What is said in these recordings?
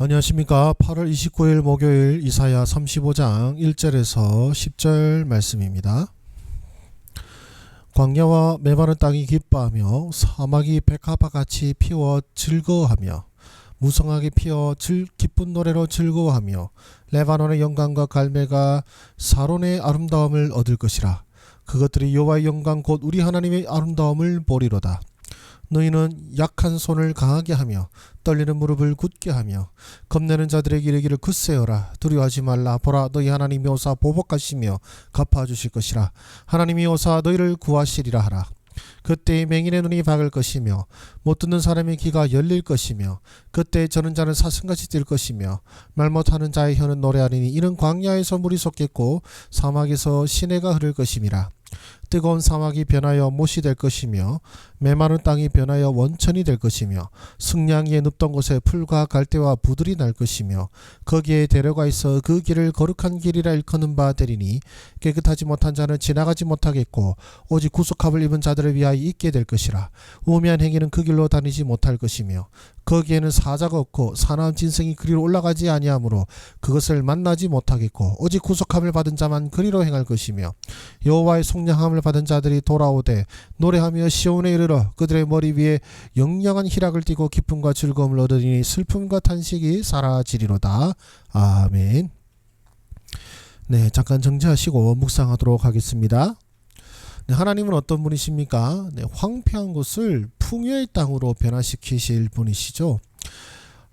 안녕하십니까. 8월 29일 목요일 이사야 35장 1절에서 10절 말씀입니다. 광야와 메마른 땅이 기뻐하며 사막이 백합화 같이 피워 즐거워하며 무성하게 피어 즐, 기쁜 노래로 즐거워하며 레바논의 영광과 갈매가 사론의 아름다움을 얻을 것이라 그것들이 여호와의 영광 곧 우리 하나님의 아름다움을 보리로다 너희는 약한 손을 강하게 하며 떨리는 무릎을 굳게 하며 겁내는 자들에게 이르기를 굳세어라. 두려워하지 말라. 보라 너희 하나님이 오사 보복하시며 갚아주실 것이라. 하나님이 오사 너희를 구하시리라 하라. 그때 맹인의 눈이 박을 것이며 못 듣는 사람의 귀가 열릴 것이며 그때 저는 자는 사슴같이 뛸 것이며 말 못하는 자의 혀는 노래하리니 이는 광야에서 물이 솟겠고 사막에서 시내가 흐를 것임이라 뜨거운 사막이 변하여 못이 될 것이며 메마른 땅이 변하여 원천이 될 것이며 승냥이에 눕던 곳에 풀과 갈대와 부들이 날 것이며 거기에 데려가 있어 그 길을 거룩한 길이라 일컫는 바 되리니 깨끗하지 못한 자는 지나가지 못하겠고 오직 구속함을 입은 자들을 위하여 있게 될 것이라. 우매한 행위는 그 길로 다니지 못할 것이며 거기에는 사자가 없고 사나운 진성이 그리로 올라가지 아니하므로 그것을 만나지 못하겠고 오직 구속함을 받은 자만 그리로 행할 것이며 여호와의 속량함을 받은 자들이 돌아오되 노래하며 시온에 이르러 그들의 머리 위에 영영한 희락을 띠고 기쁨과 즐거움을 얻으니 슬픔과 탄식이 사라지리로다 아멘. 네, 잠깐 정지하시고 묵상하도록 하겠습니다. 네, 하나님은 어떤 분이십니까? 네, 황폐한 곳을 풍요의 땅으로 변화시키실 분이시죠.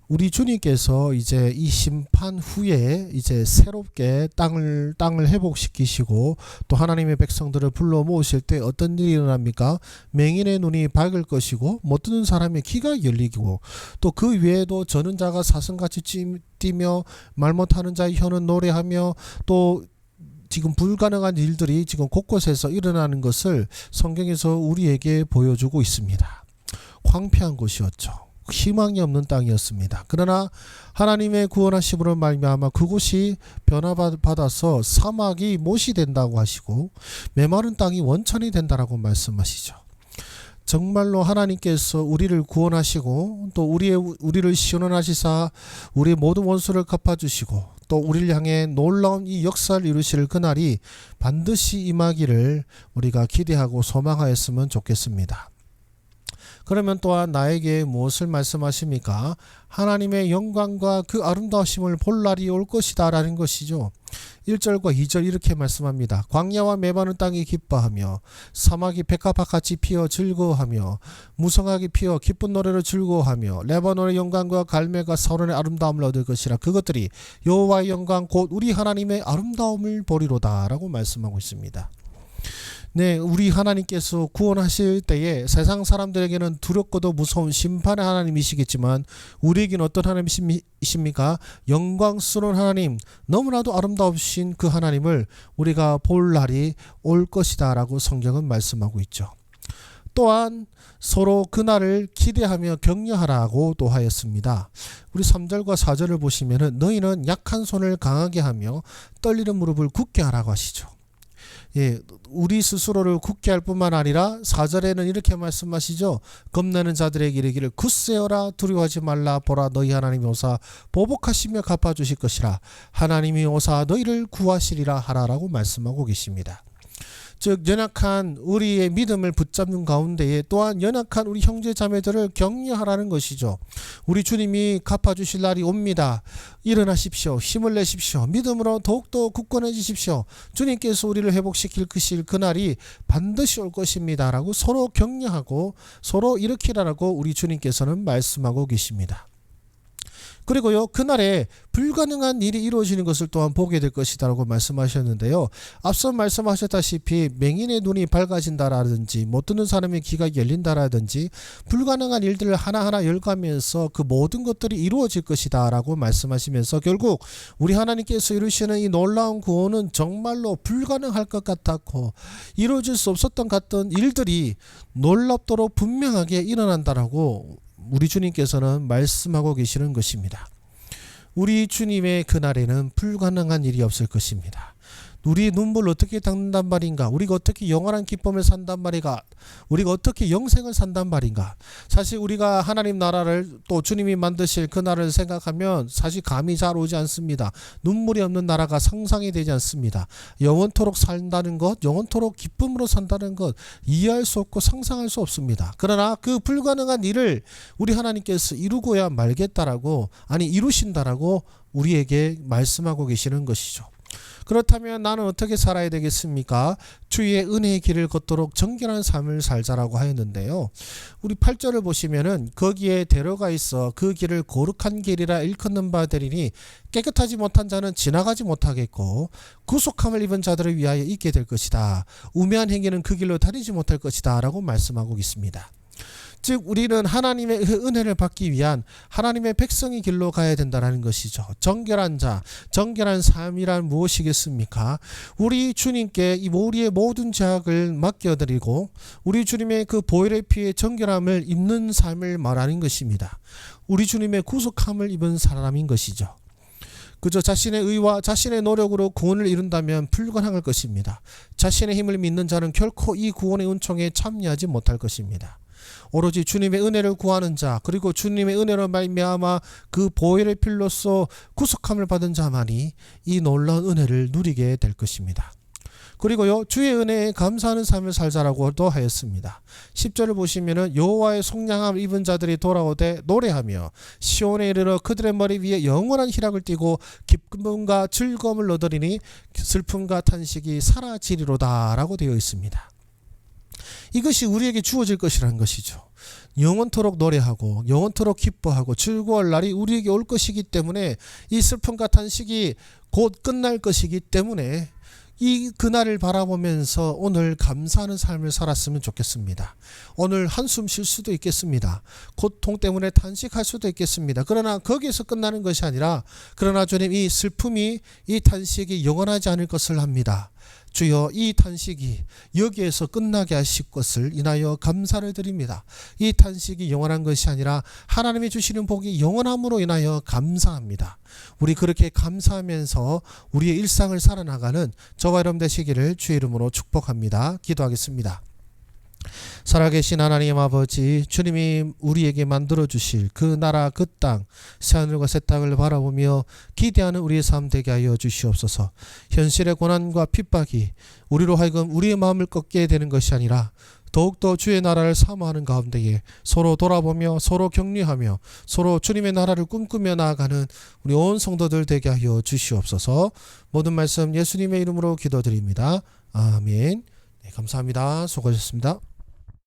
우리 주님께서 이제 이 심판 후에 이제 새롭게 땅을 땅을 회복시키시고 또 하나님의 백성들을 불러 모으실 때 어떤 일이 일어납니까? 맹인의 눈이 밝을 것이고 못 듣는 사람의 귀가 열리고 또 그 외에도 저는 자가 사슴같이 찌- 뛰며 말 못하는 자의 혀는 노래하며 또 지금 불가능한 일들이 지금 곳곳에서 일어나는 것을 성경에서 우리에게 보여주고 있습니다. 황폐한 곳이었죠. 희망이 없는 땅이었습니다. 그러나 하나님의 구원하심으로 말미암아 그곳이 변화받아서 사막이 못이 된다고 하시고 메마른 땅이 원천이 된다라고 말씀하시죠. 정말로 하나님께서 우리를 구원하시고 또 우리의 우리를 시원하시사 우리의 모든 원수를 갚아주시고 또 우리를 향해 놀라운 이 역사를 이루실 그날이 반드시 임하기를 우리가 기대하고 소망하였으면 좋겠습니다. 그러면 또한 나에게 무엇을 말씀하십니까? 하나님의 영광과 그 아름다우심을 볼 날이 올 것이다 라는 것이죠. 1절과 2절 이렇게 말씀합니다. 광야와 메마른 땅이 기뻐하며 사막이 백합화같이 피어 즐거워하며 무성하게 피어 기쁜 노래로 즐거워하며 레바논의 영광과 갈매가 사론의 아름다움을 얻을 것이라 그것들이 여호와의 영광 곧 우리 하나님의 아름다움을 보리로다라고 말씀하고 있습니다. 네, 우리 하나님께서 구원하실 때에 세상 사람들에게는 두렵고도 무서운 심판의 하나님이시겠지만 우리에게는 어떤 하나님이십니까? 영광스러운 하나님, 너무나도 아름다우신 그 하나님을 우리가 볼 날이 올 것이다라고 성경은 말씀하고 있죠. 또한 서로 그날을 기대하며 격려하라고 또 하였습니다. 우리 3절과 4절을 보시면은 너희는 약한 손을 강하게 하며 떨리는 무릎을 굳게 하라고 하시죠. 예, 우리 스스로를 굳게 할 뿐만 아니라 4절에는 이렇게 말씀하시죠. 겁내는 자들에게 이르기를 굳세어라 두려워하지 말라 보라 너희 하나님이 오사 보복하시며 갚아주실 것이라 하나님이 오사 너희를 구하시리라 하라라고 말씀하고 계십니다. 즉 연약한 우리의 믿음을 붙잡는 가운데에 또한 연약한 우리 형제 자매들을 격려하라는 것이죠. 우리 주님이 갚아주실 날이 옵니다. 일어나십시오. 힘을 내십시오. 믿음으로 더욱더 굳건해지십시오. 주님께서 우리를 회복시킬 그날이 반드시 올 것입니다 라고 서로 격려하고 서로 일으키라라고 우리 주님께서는 말씀하고 계십니다. 그리고요 그날에 불가능한 일이 이루어지는 것을 또한 보게 될 것이다라고 말씀하셨는데요. 앞서 말씀하셨다시피 맹인의 눈이 밝아진다라든지 못 듣는 사람의 귀가 열린다라든지 불가능한 일들을 하나하나 열가면서 그 모든 것들이 이루어질 것이다라고 말씀하시면서 결국 우리 하나님께서 이루시는 이 놀라운 구원은 정말로 불가능할 것 같았고 이루어질 수 없었던 같던 일들이 놀랍도록 분명하게 일어난다라고 우리 주님께서는 말씀하고 계시는 것입니다. 우리 주님의 그날에는 불가능한 일이 없을 것입니다. 우리의 눈물을 어떻게 닦는단 말인가? 우리가 어떻게 영원한 기쁨을 산단 말인가? 우리가 어떻게 영생을 산단 말인가? 사실 우리가 하나님 나라를 또 주님이 만드실 그 나라를 생각하면 사실 감이 잘 오지 않습니다. 눈물이 없는 나라가 상상이 되지 않습니다. 영원토록 산다는 것, 영원토록 기쁨으로 산다는 것 이해할 수 없고 상상할 수 없습니다. 그러나 그 불가능한 일을 우리 하나님께서 이루고야 말겠다라고 아니 이루신다라고 우리에게 말씀하고 계시는 것이죠. 그렇다면 나는 어떻게 살아야 되겠습니까? 주의 은혜의 길을 걷도록 정결한 삶을 살자라고 하였는데요. 우리 8절을 보시면은 거기에 데려가 있어 그 길을 거룩한 길이라 일컫는 바 되리니 깨끗하지 못한 자는 지나가지 못하겠고 구속함을 입은 자들을 위하여 있게 될 것이다. 우매한 행위는 그 길로 다니지 못할 것이다라고 말씀하고 있습니다. 즉 우리는 하나님의 은혜를 받기 위한 하나님의 백성의 길로 가야 된다는 것이죠. 정결한 자, 정결한 삶이란 무엇이겠습니까? 우리 주님께 이 우리의 모든 죄악을 맡겨드리고 우리 주님의 그 보혈의 피의 정결함을 입는 삶을 말하는 것입니다. 우리 주님의 구속함을 입은 사람인 것이죠. 그저 자신의 의와 자신의 노력으로 구원을 이룬다면 불가능할 것입니다. 자신의 힘을 믿는 자는 결코 이 구원의 은총에 참여하지 못할 것입니다. 오로지 주님의 은혜를 구하는 자 그리고 주님의 은혜로 말미암아 그 보혈의 필로써 구속함을 받은 자만이 이 놀라운 은혜를 누리게 될 것입니다. 그리고요 주의 은혜에 감사하는 삶을 살자라고도 하였습니다. 10절을 보시면은 여호와의 속량함을 입은 자들이 돌아오되 노래하며 시온에 이르러 그들의 머리 위에 영원한 희락을 띠고 기쁨과 즐거움을 얻으리니 슬픔과 탄식이 사라지리로다라고 되어 있습니다. 이것이 우리에게 주어질 것이라는 것이죠. 영원토록 노래하고 영원토록 기뻐하고 즐거울 날이 우리에게 올 것이기 때문에 이 슬픔과 탄식이 곧 끝날 것이기 때문에 이 그날을 바라보면서 오늘 감사하는 삶을 살았으면 좋겠습니다. 오늘 한숨 쉴 수도 있겠습니다. 고통 때문에 탄식할 수도 있겠습니다. 그러나 거기에서 끝나는 것이 아니라 그러나 주님 이 슬픔이 이 탄식이 영원하지 않을 것을 합니다. 주여 이 탄식이 여기에서 끝나게 하실 것을 인하여 감사를 드립니다. 이 탄식이 영원한 것이 아니라 하나님이 주시는 복이 영원함으로 인하여 감사합니다. 우리 그렇게 감사하면서 우리의 일상을 살아나가는 저와 여러분 되시기를 주의 이름으로 축복합니다. 기도하겠습니다. 살아계신 하나님 아버지 주님이 우리에게 만들어 주실 그 나라 그 땅 새하늘과 새 땅을 바라보며 기대하는 우리의 삶 되게 하여 주시옵소서 현실의 고난과 핍박이 우리로 하여금 우리의 마음을 꺾게 되는 것이 아니라 더욱더 주의 나라를 사모하는 가운데에 서로 돌아보며 서로 격려하며 서로 주님의 나라를 꿈꾸며 나아가는 우리 온 성도들 되게 하여 주시옵소서 모든 말씀 예수님의 이름으로 기도드립니다. 아멘 네, 감사합니다. 수고하셨습니다.